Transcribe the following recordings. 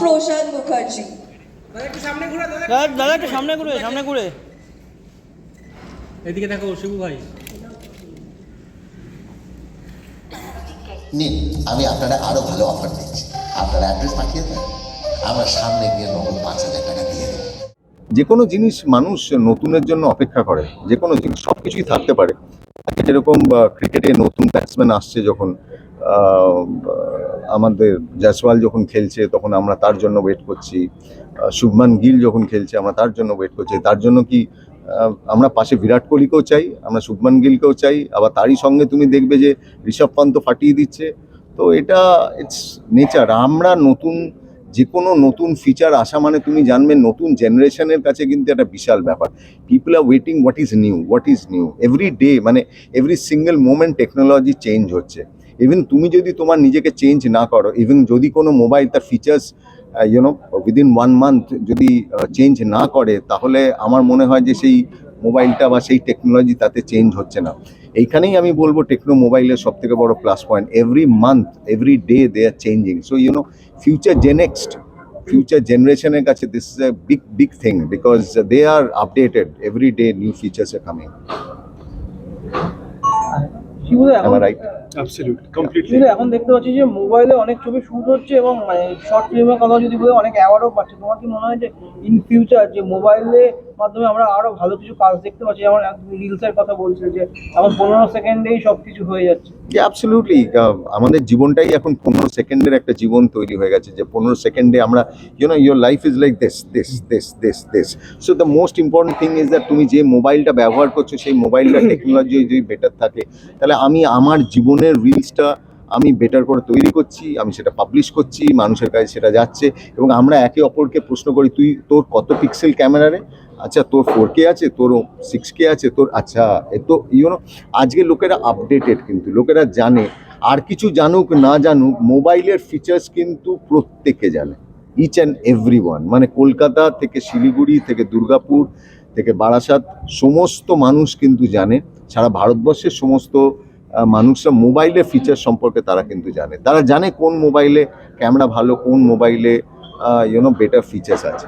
প্রসাদ মুখার্জি দাদা একটু সামনে ঘুরে দাদা দাদা দাদা একটু সামনে ঘুরে সামনে ঘুরে। এদিকে দেখো শিবু ভাই। নিন আমি আপনারা আরও ভালো অফার দিচ্ছি। আপনারা অ্যাড্রেস পাঠিয়ে দেন আমরা সামনে গিয়ে নগদ পাঁচ হাজার টাকা দিয়ে দেবো। যে কোনো জিনিস মানুষ নতুনের জন্য অপেক্ষা করে যে কোনো জিনিস সব কিছুই থাকতে পারে। যেরকম ক্রিকেটে নতুন ব্যাটসম্যান আসছে যখন আমাদের জয়সওয়াল যখন খেলছে, তখন আমরা তার জন্য ওয়েট করছি। শুভমান গিল যখন খেলছে, আমরা তার জন্য ওয়েট করছি। তার জন্য কি আমরা পাশে বিরাট কোহলিকেও চাই, আমরা শুভমান গিলকেও চাই, আবার তারই সঙ্গে তুমি দেখবে যে ঋষভ পান্ত ফাটিয়ে দিচ্ছে। তো এটা ইটস নেচার আমরা নতুন যে কোনো নতুন ফিচার আসা মানে তুমি জানবে নতুন জেনারেশনের কাছে কিন্তু একটা বিশাল ব্যাপার। People are waiting what is new what is new every day মানে every single moment technology change হচ্ছে। ইভেন তুমি যদি তোমার নিজেকে চেঞ্জ না করো ইভেন যদি কোনো মোবাইল তার features you know within one month যদি চেঞ্জ না করে, তাহলে আমার মনে হয় যে সেই মোবাইলটা বা সেই টেকনোলজি তাতে চেঞ্জ হচ্ছে না। এইখানেই আমি বলব টেকনো মোবাইলের সব থেকে বড় plus point every month every day they are changing so you know future genext future জেনারেশনের কাছে this is a big big thing because they are updated every day new features are coming I right? Absolutely, শিবুদা এখন দেখতে পাচ্ছি যে মোবাইলে অনেক ছবি শুট হচ্ছে এবং শর্ট ফিল্মের কথা যদি বলে অনেক অ্যাওয়ার্ডও পাচ্ছে। তোমার কি মনে হয় যে ইন ফিউচার যে মোবাইলের মাধ্যমে আমরা আরও ভালো কিছু কাজ দেখতে পাচ্ছি? যেমন রিলসের কথা বলছে যে এখন পনেরো সেকেন্ডেই সব কিছু হয়ে যাচ্ছে। অ্যাবসলিউটলি আমাদের জীবনটাই এখন পনেরো সেকেন্ডের একটা জীবন তৈরি হয়ে গেছে যে পনেরো সেকেন্ডে আমরা you know your life is like this this this this this so the most important thing is that তুমি যে মোবাইলটা ব্যবহার করছ সেই মোবাইলটা টেকনোলজি যদি বেটার থাকে তাহলে আমি আমার জীবনের রিলসটা আমি বেটার করে তৈরি করছি, আমি সেটা পাবলিশ করছি, মানুষের কাছে সেটা যাচ্ছে এবং আমরা একে অপরকে প্রশ্ন করি, তুই তোর কত পিক্সেল ক্যামেরারে আচ্ছা তোর ফোর কে আছে তোর সিক্স কে আছে, তোর আচ্ছা এ তো ইউনো আজকে লোকেরা আপডেটেড কিন্তু, লোকেরা জানে, আর কিছু জানুক, না জানুক মোবাইলের ফিচার্স কিন্তু প্রত্যেকে জানে ইচ অ্যান্ড এভরি ওয়ান মানে কলকাতা থেকে শিলিগুড়ি, থেকে দুর্গাপুর, থেকে বারাসাত, সমস্ত মানুষ কিন্তু জানে, সারা ভারতবর্ষের সমস্ত মানুষরা মোবাইলের ফিচার সম্পর্কে তারা কিন্তু জানে। তারা জানে কোন মোবাইলে ক্যামেরা ভালো কোন মোবাইলে ইউনো বেটার ফিচার্স আছে।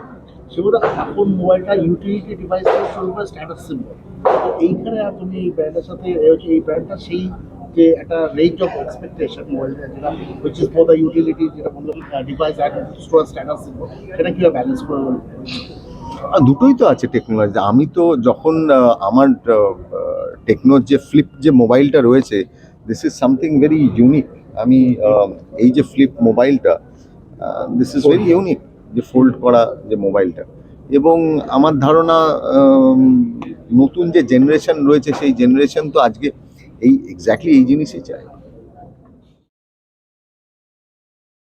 সেগুলো এখন মোবাইলটা ইউটিলিটি ডিভাইস থেকে শুরু করে স্ট্যাটাস সিম্বল তো এইখানে এই ব্র্যান্ডের সাথে এই ব্র্যান্ডটা সেই যে একটা রেঞ্জ অফ এক্সপেকটেশন মোবাইলটা যেটা which is for the utility যেটা বললাম device and store status symbol সেটা কীভাবে ব্যালেন্স করে আর দুটোই তো আছে টেকনোলজি আমি তো যখন আমার টেকনোর যে ফ্লিপ যে মোবাইলটা রয়েছে this is something very unique আমি এই যে ফ্লিপ মোবাইলটা দিস ইজ ভেরি ইউনিক যে ফোল্ড করা যে মোবাইলটা এবং আমার ধারণা নতুন যে জেনারেশন রয়েছে সেই জেনারেশন তো আজকে এই এক্স্যাক্টলি এই জিনিসই চায়।